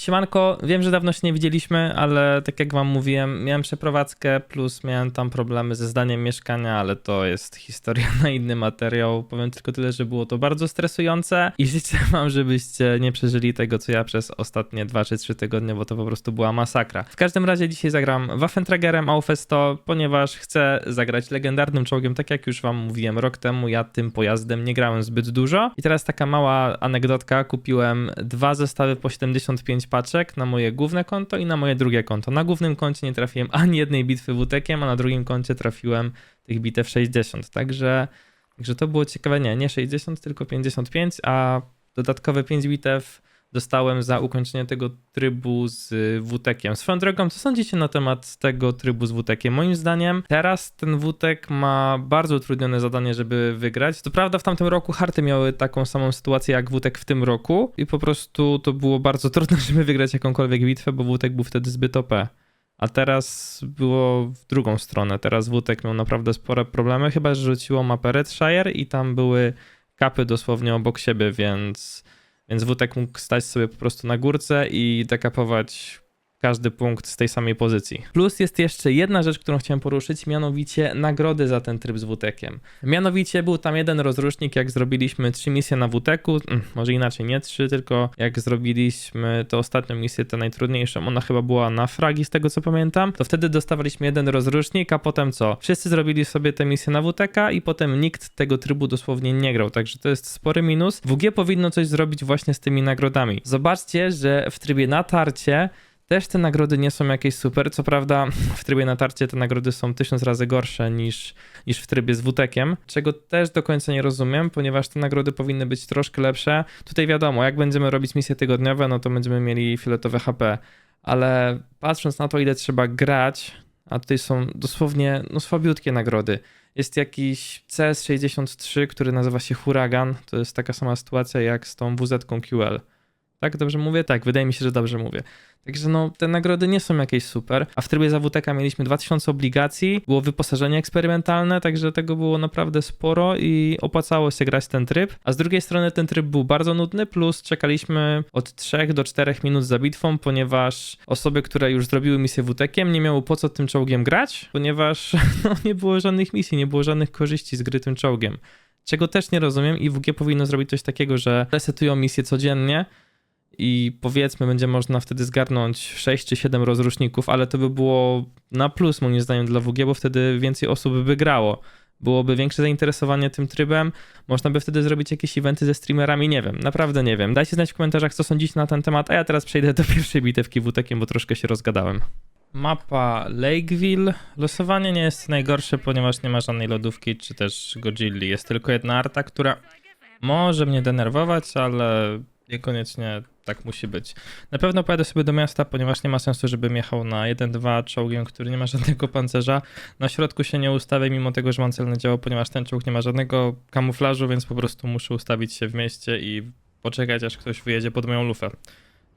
Siemanko, wiem, że dawno się nie widzieliśmy, ale tak jak wam mówiłem, miałem przeprowadzkę, plus miałem tam problemy ze zdaniem mieszkania, ale to jest historia na inny materiał. Powiem tylko tyle, że było to bardzo stresujące i życzę wam, żebyście nie przeżyli tego, co ja przez ostatnie 2 czy 3 tygodnie, bo to po prostu była masakra. W każdym razie dzisiaj zagram Waffentragerem Aufesto, ponieważ chcę zagrać legendarnym czołgiem, tak jak już wam mówiłem rok temu, ja tym pojazdem nie grałem zbyt dużo. I teraz taka mała anegdotka, kupiłem dwa zestawy po 75 paczek na moje główne konto i na moje drugie konto. Na głównym koncie nie trafiłem ani jednej bitwy WTK-iem, a na drugim koncie trafiłem tych bitew 60. Także, także to było ciekawe. Nie, nie 60, tylko 55, a dodatkowe 5 bitew dostałem za ukończenie tego trybu z WTK-iem. Swoją drogą, co sądzicie na temat tego trybu z WTK-iem? Moim zdaniem teraz ten WTK ma bardzo utrudnione zadanie, żeby wygrać. To prawda w tamtym roku harty miały taką samą sytuację jak WTK w tym roku i po prostu to było bardzo trudne, żeby wygrać jakąkolwiek bitwę, bo WTK był wtedy zbyt OP. A teraz było w drugą stronę. Teraz WTK miał naprawdę spore problemy, chyba że rzuciło mapę Redshire i tam były kapy dosłownie obok siebie, więc więc WTK mógł stać sobie po prostu na górce i dekapować każdy punkt z tej samej pozycji. Plus jest jeszcze jedna rzecz, którą chciałem poruszyć, mianowicie nagrody za ten tryb z WTK-iem. Mianowicie był tam jeden rozrusznik, jak zrobiliśmy trzy misje na WTK-u, mm, może inaczej, nie trzy, tylko jak zrobiliśmy tę ostatnią misję, tę najtrudniejszą, ona chyba była na fragi z tego co pamiętam, to wtedy dostawaliśmy jeden rozrusznik, a potem co? Wszyscy zrobili sobie tę misję na WTK i potem nikt tego trybu dosłownie nie grał, także to jest spory minus. WG powinno coś zrobić właśnie z tymi nagrodami. Zobaczcie, że w trybie natarcie też te nagrody nie są jakieś super. Co prawda, w trybie natarcie te nagrody są tysiąc razy gorsze niż, niż w trybie z WTK-iem, czego też do końca nie rozumiem, ponieważ te nagrody powinny być troszkę lepsze. Tutaj wiadomo, jak będziemy robić misje tygodniowe, no to będziemy mieli fioletowe HP, ale patrząc na to, ile trzeba grać, a tutaj są dosłownie no, słabiutkie nagrody. Jest jakiś CS63, który nazywa się Huragan. To jest taka sama sytuacja jak z tą WZ-QL. Tak, dobrze mówię? Tak, wydaje mi się, że dobrze mówię. Także no, te nagrody nie są jakieś super. A w trybie zawódeka mieliśmy 2000 obligacji, było wyposażenie eksperymentalne, także tego było naprawdę sporo i opłacało się grać ten tryb. A z drugiej strony ten tryb był bardzo nudny, plus czekaliśmy od 3 do 4 minut za bitwą, ponieważ osoby, które już zrobiły misję WTK-iem, nie miały po co tym czołgiem grać, ponieważ no, nie było żadnych misji, nie było żadnych korzyści z gry tym czołgiem. Czego też nie rozumiem i WG powinno zrobić coś takiego, że resetują misję codziennie, i powiedzmy będzie można wtedy zgarnąć 6 czy 7 rozruszników, ale to by było na plus moim zdaniem dla WG, bo wtedy więcej osób by grało. Byłoby większe zainteresowanie tym trybem, można by wtedy zrobić jakieś eventy ze streamerami, nie wiem, naprawdę nie wiem. Dajcie znać w komentarzach, co sądzicie na ten temat, a ja teraz przejdę do pierwszej bitewki WTK, bo troszkę się rozgadałem. Mapa Lakeville. Losowanie nie jest najgorsze, ponieważ nie ma żadnej lodówki czy też Godzilli. Jest tylko jedna arta, która może mnie denerwować, ale niekoniecznie tak musi być. Na pewno pojadę sobie do miasta, ponieważ nie ma sensu, żebym jechał na 1-2 czołgiem, który nie ma żadnego pancerza. Na środku się nie ustawię, mimo tego, że mam celne działo, ponieważ ten czołg nie ma żadnego kamuflażu, więc po prostu muszę ustawić się w mieście i poczekać, aż ktoś wyjedzie pod moją lufę.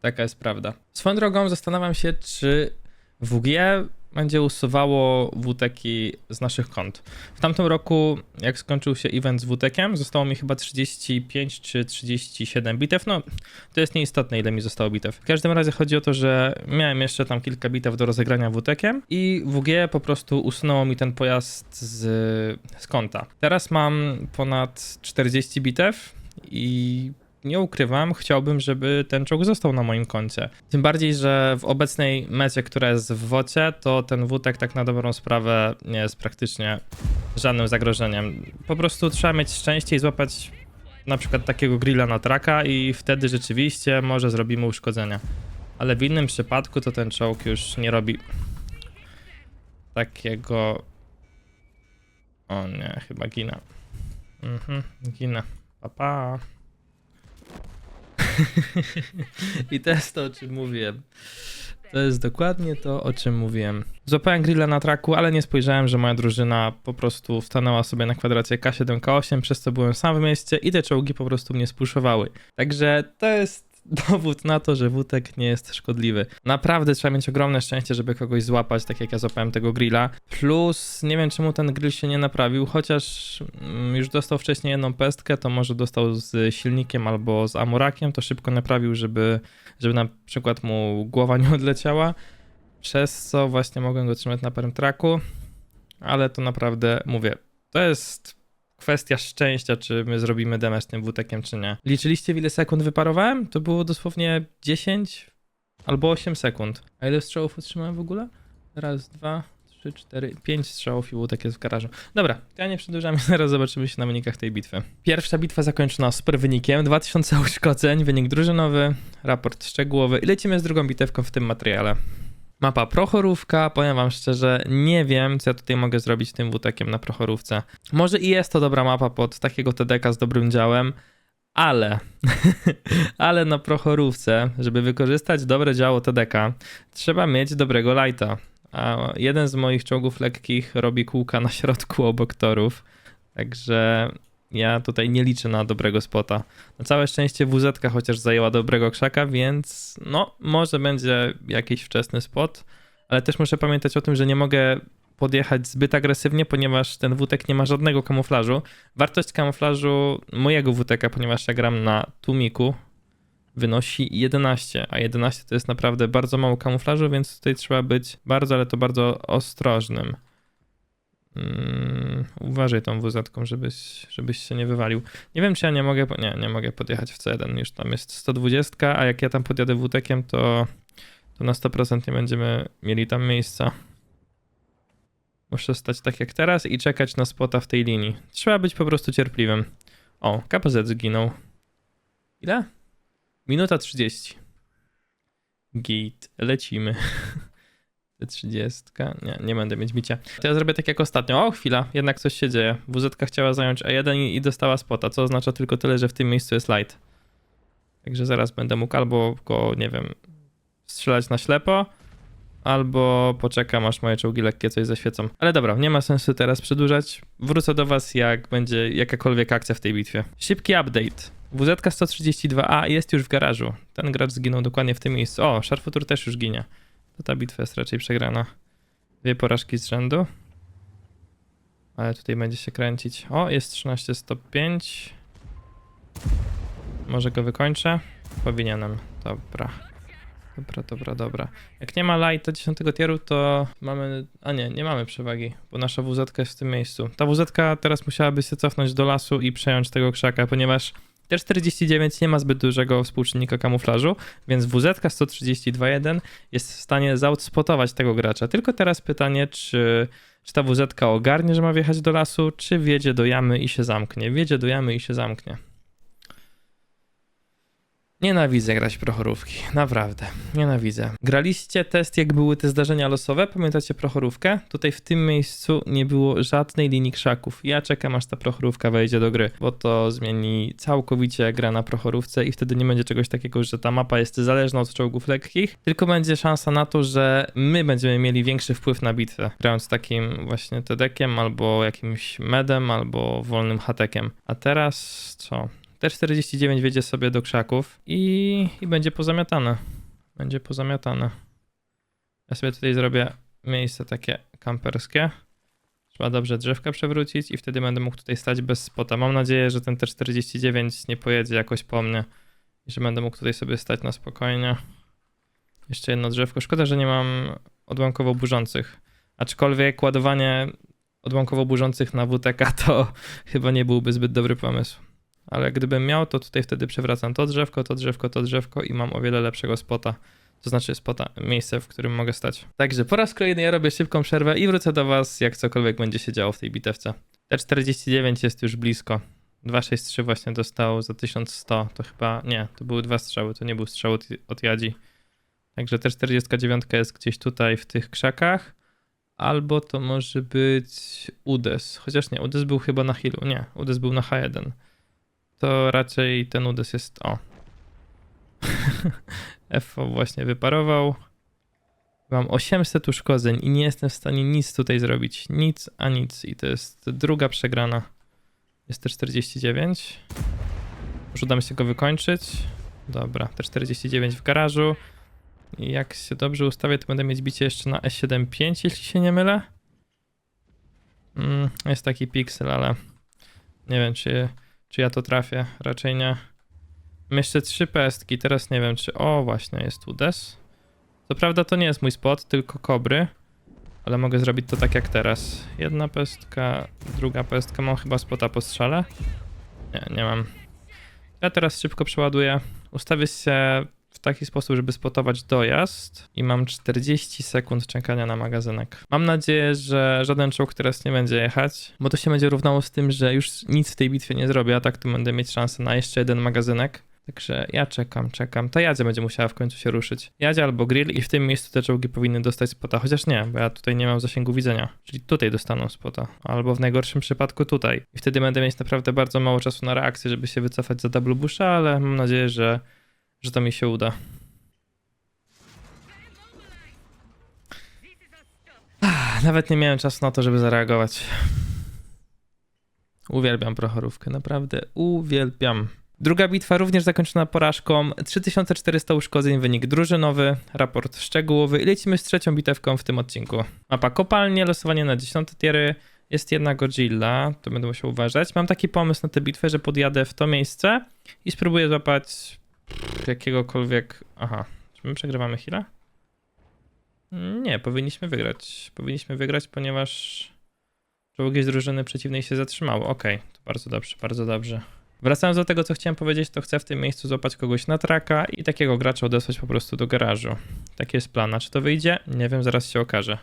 Taka jest prawda. Swoją drogą zastanawiam się, czy WG będzie usuwało WTeki z naszych kont. W tamtym roku, jak skończył się event z WTkiem, zostało mi chyba 35 czy 37 bitew. No, to jest nieistotne, ile mi zostało bitew. W każdym razie chodzi o to, że miałem jeszcze tam kilka bitew do rozegrania WTkiem i WG po prostu usunęło mi ten pojazd z, z konta. Teraz mam ponad 40 bitew i nie ukrywam, chciałbym, żeby ten czołg został na moim koncie. Tym bardziej, że w obecnej mecie, która jest w wocie, to ten wutek tak na dobrą sprawę nie jest praktycznie żadnym zagrożeniem. Po prostu trzeba mieć szczęście i złapać na przykład takiego grilla na traka i wtedy rzeczywiście może zrobimy uszkodzenia. Ale w innym przypadku to ten czołg już nie robi takiego... O nie, chyba ginę. Mhm, ginę. Pa, pa. I to jest to, o czym mówiłem. To jest dokładnie to, o czym mówiłem. Złapałem grilla na traku, ale nie spojrzałem, że moja drużyna po prostu stanęła sobie na kwadracie K7, K8, przez co byłem sam w mieście i te czołgi po prostu mnie spuszowały. Także to jest dowód na to, że wódek nie jest szkodliwy. Naprawdę trzeba mieć ogromne szczęście, żeby kogoś złapać, tak jak ja złapałem tego grilla. Plus, nie wiem czemu ten grill się nie naprawił, chociaż mm, już dostał wcześniej jedną pestkę, to może dostał z silnikiem albo z amorakiem, to szybko naprawił, żeby, żeby na przykład mu głowa nie odleciała. Przez co właśnie mogłem go trzymać na perm tracku, ale to naprawdę mówię, to jest kwestia szczęścia, czy my zrobimy damage tym wutekiem, czy nie. Liczyliście, ile sekund wyparowałem? To było dosłownie 10 albo 8 sekund. A ile strzałów otrzymałem w ogóle? Raz, dwa, trzy, cztery, pięć strzałów i wutek jest w garażu. Dobra, ja nie przedłużam, zaraz zobaczymy się na wynikach tej bitwy. Pierwsza bitwa zakończona super wynikiem, 2000 uszkodzeń, wynik drużynowy, raport szczegółowy i lecimy z drugą bitewką w tym materiale. Mapa prochorówka, powiem wam szczerze, nie wiem, co ja tutaj mogę zrobić tym wutekiem na prochorówce. Może i jest to dobra mapa pod takiego TDK z dobrym działem, ale, ale na prochorówce, żeby wykorzystać dobre działo TDK, trzeba mieć dobrego lighta. A jeden z moich czołgów lekkich robi kółka na środku obok torów, także ja tutaj nie liczę na dobrego spota. Na całe szczęście WZ chociaż zajęła dobrego krzaka, więc no, może będzie jakiś wczesny spot, ale też muszę pamiętać o tym, że nie mogę podjechać zbyt agresywnie, ponieważ ten WTek nie ma żadnego kamuflażu. Wartość kamuflażu mojego WTK, ponieważ ja gram na tłumiku, wynosi 11, a 11 to jest naprawdę bardzo mało kamuflażu, więc tutaj trzeba być bardzo, ale to bardzo ostrożnym. Mm, uważaj tą wz żebyś, żebyś się nie wywalił. Nie wiem, czy ja nie mogę, nie, nie mogę podjechać w C1, już tam jest 120, a jak ja tam podjadę WTkiem, to, to na 100% nie będziemy mieli tam miejsca. Muszę stać tak jak teraz i czekać na spota w tej linii. Trzeba być po prostu cierpliwym. O, KPZ zginął. Ile? Minuta 30. Git, lecimy. 30. Nie, nie będę mieć bicia. To ja zrobię tak jak ostatnio. O, chwila, jednak coś się dzieje. WZ chciała zająć A1 i, i dostała spota, co oznacza tylko tyle, że w tym miejscu jest light. Także zaraz będę mógł albo go, nie wiem, strzelać na ślepo, albo poczekam, aż moje czołgi lekkie coś zaświecą. Ale dobra, nie ma sensu teraz przedłużać. Wrócę do was, jak będzie jakakolwiek akcja w tej bitwie. Szybki update. WZ 132A jest już w garażu. Ten gracz zginął dokładnie w tym miejscu. O, Szarfutur też już ginie. Ta bitwa jest raczej przegrana. Dwie porażki z rzędu. Ale tutaj będzie się kręcić. O, jest 13-105. Może go wykończę? Powinienem. Dobra. Dobra, dobra, dobra. Jak nie ma lighta 10 tieru, to mamy... A nie, nie mamy przewagi, bo nasza WZ jest w tym miejscu. Ta WZ teraz musiałaby się cofnąć do lasu i przejąć tego krzaka, ponieważ T49 nie ma zbyt dużego współczynnika kamuflażu, więc WZ 132.1 jest w stanie zoutspotować tego gracza. Tylko teraz pytanie, czy, czy ta WZ ogarnie, że ma wjechać do lasu, czy wjedzie do jamy i się zamknie. Wjedzie do jamy i się zamknie. Nienawidzę grać prochorówki, naprawdę, nienawidzę. Graliście test, jak były te zdarzenia losowe, pamiętacie prochorówkę? Tutaj w tym miejscu nie było żadnej linii krzaków. Ja czekam, aż ta prochorówka wejdzie do gry, bo to zmieni całkowicie grę na prochorówce i wtedy nie będzie czegoś takiego, że ta mapa jest zależna od czołgów lekkich, tylko będzie szansa na to, że my będziemy mieli większy wpływ na bitwę, grając takim właśnie tedekiem, albo jakimś medem, albo wolnym hatekiem. A teraz co? T49 wjedzie sobie do krzaków i, i będzie pozamiatane. Będzie pozamiatane. Ja sobie tutaj zrobię miejsce takie kamperskie. Trzeba dobrze drzewka przewrócić i wtedy będę mógł tutaj stać bez spota. Mam nadzieję, że ten T49 nie pojedzie jakoś po mnie i że będę mógł tutaj sobie stać na spokojnie. Jeszcze jedno drzewko. Szkoda, że nie mam odłamkowo burzących. Aczkolwiek ładowanie odłamkowo burzących na WTK to chyba nie byłby zbyt dobry pomysł ale gdybym miał, to tutaj wtedy przewracam to drzewko, to drzewko, to drzewko i mam o wiele lepszego spota. To znaczy spota, miejsce, w którym mogę stać. Także po raz kolejny ja robię szybką przerwę i wrócę do was, jak cokolwiek będzie się działo w tej bitewce. T49 jest już blisko. 263 właśnie dostał za 1100. To chyba, nie, to były dwa strzały, to nie był strzał od, od Jadzi. Także T49 jest gdzieś tutaj w tych krzakach. Albo to może być Udes. Chociaż nie, Udes był chyba na healu. Nie, Udes był na H1 to raczej ten udes jest. O. FO właśnie wyparował. Mam 800 uszkodzeń i nie jestem w stanie nic tutaj zrobić. Nic, a nic. I to jest druga przegrana. Jest to 49. Już uda mi się go wykończyć. Dobra, te 49 w garażu. I jak się dobrze ustawię, to będę mieć bicie jeszcze na E75, jeśli się nie mylę. Mm, jest taki piksel, ale nie wiem, czy, czy ja to trafię. Raczej nie. Mam jeszcze trzy pestki, teraz nie wiem, czy... O, właśnie, jest tu des. Co prawda to nie jest mój spot, tylko kobry. Ale mogę zrobić to tak jak teraz. Jedna pestka, druga pestka. Mam chyba spota po strzale. Nie, nie mam. Ja teraz szybko przeładuję. Ustawię się w taki sposób, żeby spotować dojazd i mam 40 sekund czekania na magazynek. Mam nadzieję, że żaden czołg teraz nie będzie jechać, bo to się będzie równało z tym, że już nic w tej bitwie nie zrobię, a tak to będę mieć szansę na jeszcze jeden magazynek. Także ja czekam, czekam. Ta Jadzia będzie musiała w końcu się ruszyć. Jadzia albo Grill i w tym miejscu te czołgi powinny dostać spota, chociaż nie, bo ja tutaj nie mam zasięgu widzenia. Czyli tutaj dostaną spota, albo w najgorszym przypadku tutaj. I wtedy będę mieć naprawdę bardzo mało czasu na reakcję, żeby się wycofać za double busha, ale mam nadzieję, że, że to mi się uda. Nawet nie miałem czasu na to, żeby zareagować. Uwielbiam prochorówkę, naprawdę uwielbiam. Druga bitwa również zakończona porażką. 3400 uszkodzeń, wynik drużynowy, raport szczegółowy i lecimy z trzecią bitewką w tym odcinku. Mapa kopalnie, losowanie na 10 tiery. Jest jedna Godzilla, to będę musiał uważać. Mam taki pomysł na tę bitwę, że podjadę w to miejsce i spróbuję złapać jakiegokolwiek... Aha, czy my przegrywamy chwilę? Nie, powinniśmy wygrać. Powinniśmy wygrać, ponieważ czołgi z drużyny przeciwnej się zatrzymały. Okej, to bardzo dobrze, bardzo dobrze. Wracając do tego, co chciałem powiedzieć, to chcę w tym miejscu złapać kogoś na traka i takiego gracza odesłać po prostu do garażu. Taki jest plan. A czy to wyjdzie? Nie wiem, zaraz się okaże.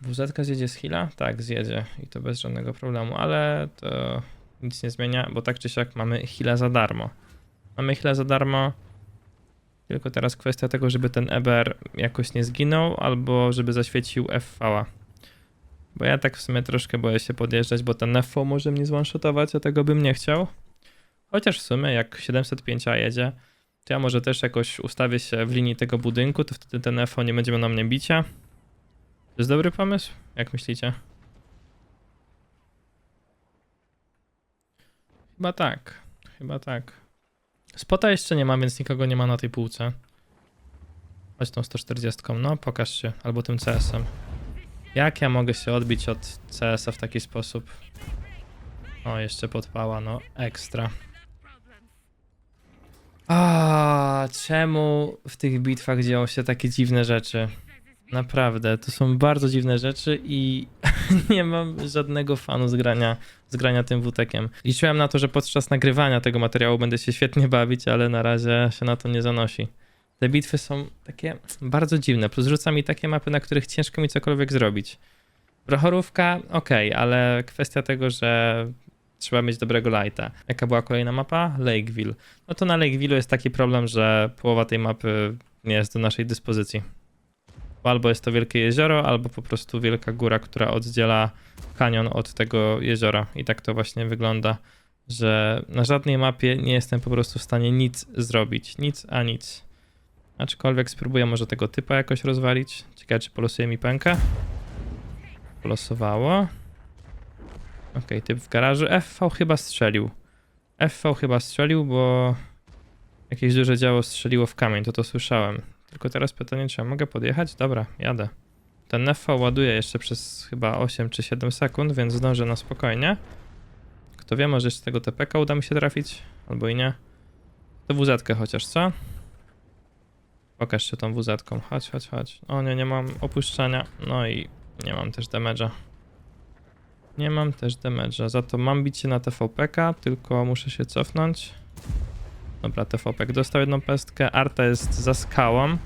WZ zjedzie z Hila? Tak, zjedzie i to bez żadnego problemu, ale to nic nie zmienia, bo tak czy siak mamy Hila za darmo. Mamy Hila za darmo, tylko teraz kwestia tego, żeby ten EBR jakoś nie zginął, albo żeby zaświecił FV. Bo ja tak w sumie troszkę boję się podjeżdżać, bo ten FV może mnie zwanshotować, a tego bym nie chciał. Chociaż w sumie jak 705A jedzie, to ja może też jakoś ustawię się w linii tego budynku, to wtedy ten FV nie będzie miał na mnie bicia. To jest dobry pomysł? Jak myślicie? Chyba tak. Chyba tak. Spota jeszcze nie ma, więc nikogo nie ma na tej półce. Chodź tą 140. No, pokaż się. Albo tym CS-em. Jak ja mogę się odbić od CS-a w taki sposób? O, jeszcze podpała, no ekstra. A, czemu w tych bitwach dzieją się takie dziwne rzeczy? Naprawdę, to są bardzo dziwne rzeczy i nie mam żadnego fanu z grania, z grania tym wutekiem. Liczyłem na to, że podczas nagrywania tego materiału będę się świetnie bawić, ale na razie się na to nie zanosi. Te bitwy są takie bardzo dziwne, plus rzuca mi takie mapy, na których ciężko mi cokolwiek zrobić. Prochorówka, okej, ale kwestia tego, że trzeba mieć dobrego lighta. Jaka była kolejna mapa? Lakeville. No to na Lakeville jest taki problem, że połowa tej mapy nie jest do naszej dyspozycji. Bo albo jest to wielkie jezioro, albo po prostu wielka góra, która oddziela kanion od tego jeziora. I tak to właśnie wygląda, że na żadnej mapie nie jestem po prostu w stanie nic zrobić. Nic a nic. Aczkolwiek spróbuję może tego typa jakoś rozwalić. Ciekawe, czy polosuje mi pękę. Polosowało. Okej, typ w garażu. FV chyba strzelił. FV chyba strzelił, bo jakieś duże działo strzeliło w kamień, to to słyszałem. Tylko teraz pytanie, czy ja mogę podjechać? Dobra, jadę. Ten FV ładuje jeszcze przez chyba 8 czy 7 sekund, więc zdążę na spokojnie. Kto wie, może jeszcze tego TPK uda mi się trafić, albo i nie. To WZ chociaż, co? Pokaż się tą WZ. -ką. Chodź, chodź, chodź. O nie, nie mam opuszczania. No i nie mam też damage'a. Nie mam też damage'a. Za to mam bicie na TVPK, tylko muszę się cofnąć. Dobra, TVPK dostał jedną pestkę. Arta jest za skałą.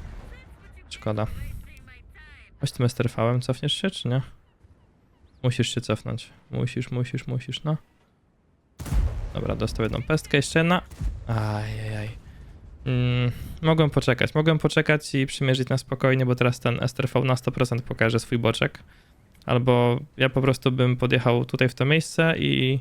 Szkoda. Chodź tym STRV-em, cofniesz się czy nie? Musisz się cofnąć. Musisz, musisz, musisz, no. Dobra, dostał jedną pestkę, jeszcze jedna. Ajajaj. Mm, mogłem poczekać, mogłem poczekać i przymierzyć na spokojnie, bo teraz ten STRV na 100% pokaże swój boczek. Albo ja po prostu bym podjechał tutaj w to miejsce i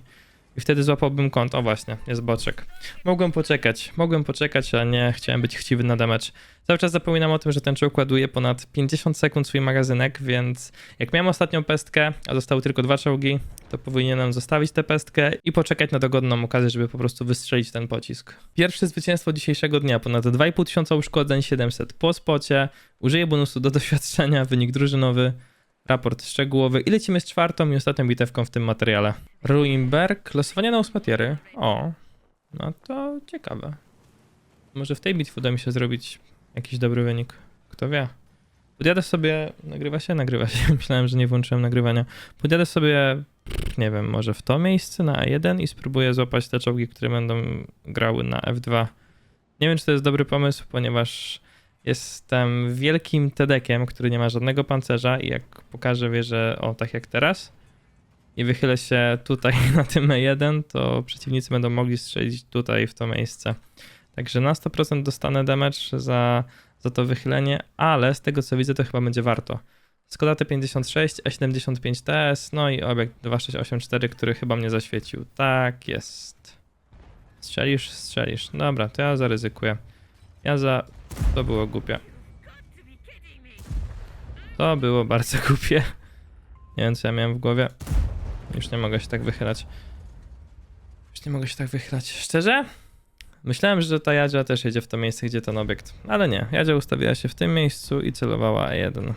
i wtedy złapałbym kąt. O właśnie, jest boczek. Mogłem poczekać, mogłem poczekać, a nie chciałem być chciwy na damage. Cały czas zapominam o tym, że ten czołg ładuje ponad 50 sekund swój magazynek, więc jak miałem ostatnią pestkę, a zostały tylko dwa czołgi, to powinienem zostawić tę pestkę i poczekać na dogodną okazję, żeby po prostu wystrzelić ten pocisk. Pierwsze zwycięstwo dzisiejszego dnia, ponad 2,5 tysiąca uszkodzeń, 700 po spocie, użyję bonusu do doświadczenia, wynik drużynowy, raport szczegółowy i lecimy z czwartą i ostatnią bitewką w tym materiale. Ruinberg, losowanie na ósme. O, no to ciekawe. Może w tej bitwie uda mi się zrobić jakiś dobry wynik. Kto wie. Podjadę sobie. Nagrywa się? Nagrywa się. Myślałem, że nie włączyłem nagrywania. Podjadę sobie, nie wiem, może w to miejsce na A1 i spróbuję złapać te czołgi, które będą grały na F2. Nie wiem, czy to jest dobry pomysł, ponieważ jestem wielkim tedekiem, który nie ma żadnego pancerza i jak pokażę wieżę, o tak jak teraz, i wychylę się tutaj na tym E1, to przeciwnicy będą mogli strzelić tutaj w to miejsce. Także na 100% dostanę damage za, za to wychylenie, ale z tego co widzę to chyba będzie warto. Skoda T56, E75 TS, no i obiekt 2684, który chyba mnie zaświecił. Tak jest. Strzelisz? Strzelisz. Dobra, to ja zaryzykuję. Ja za... To było głupie. To było bardzo głupie. Nie wiem co ja miałem w głowie. Już nie mogę się tak wychylać. Już nie mogę się tak wychylać. Szczerze? Myślałem, że ta Jadzia też jedzie w to miejsce, gdzie ten obiekt. Ale nie. Jadzia ustawiła się w tym miejscu i celowała E1.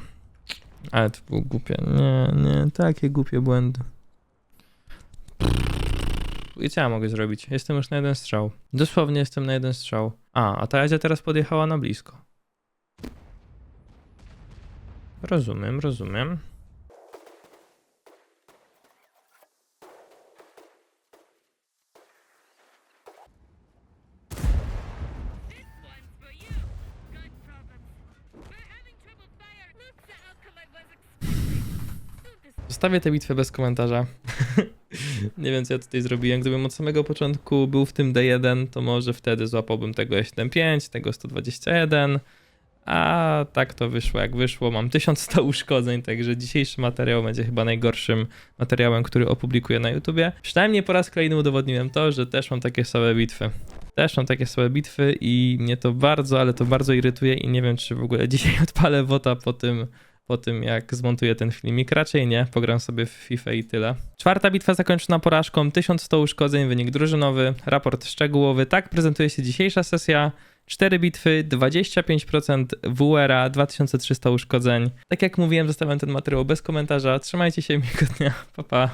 Ale to było głupie. Nie, nie. Takie głupie błędy. I co ja mogę zrobić? Jestem już na jeden strzał. Dosłownie jestem na jeden strzał. A, a ta Jadzia teraz podjechała na blisko. Rozumiem, rozumiem. Zostawię tę bitwę bez komentarza. nie wiem, co ja tutaj zrobiłem. Gdybym od samego początku był w tym D1, to może wtedy złapałbym tego S75, tego 121. A tak to wyszło jak wyszło. Mam 1100 uszkodzeń, także dzisiejszy materiał będzie chyba najgorszym materiałem, który opublikuję na YouTubie. Przynajmniej po raz kolejny udowodniłem to, że też mam takie same bitwy. Też mam takie same bitwy i mnie to bardzo, ale to bardzo irytuje i nie wiem, czy w ogóle dzisiaj odpalę wota po tym, po tym, jak zmontuję ten filmik. Raczej nie, pogram sobie w FIFA i tyle. Czwarta bitwa zakończona porażką, 1100 uszkodzeń, wynik drużynowy, raport szczegółowy. Tak prezentuje się dzisiejsza sesja. 4 bitwy, 25% WR, 2300 uszkodzeń. Tak jak mówiłem, zostawiam ten materiał bez komentarza. Trzymajcie się, miłego dnia, pa pa.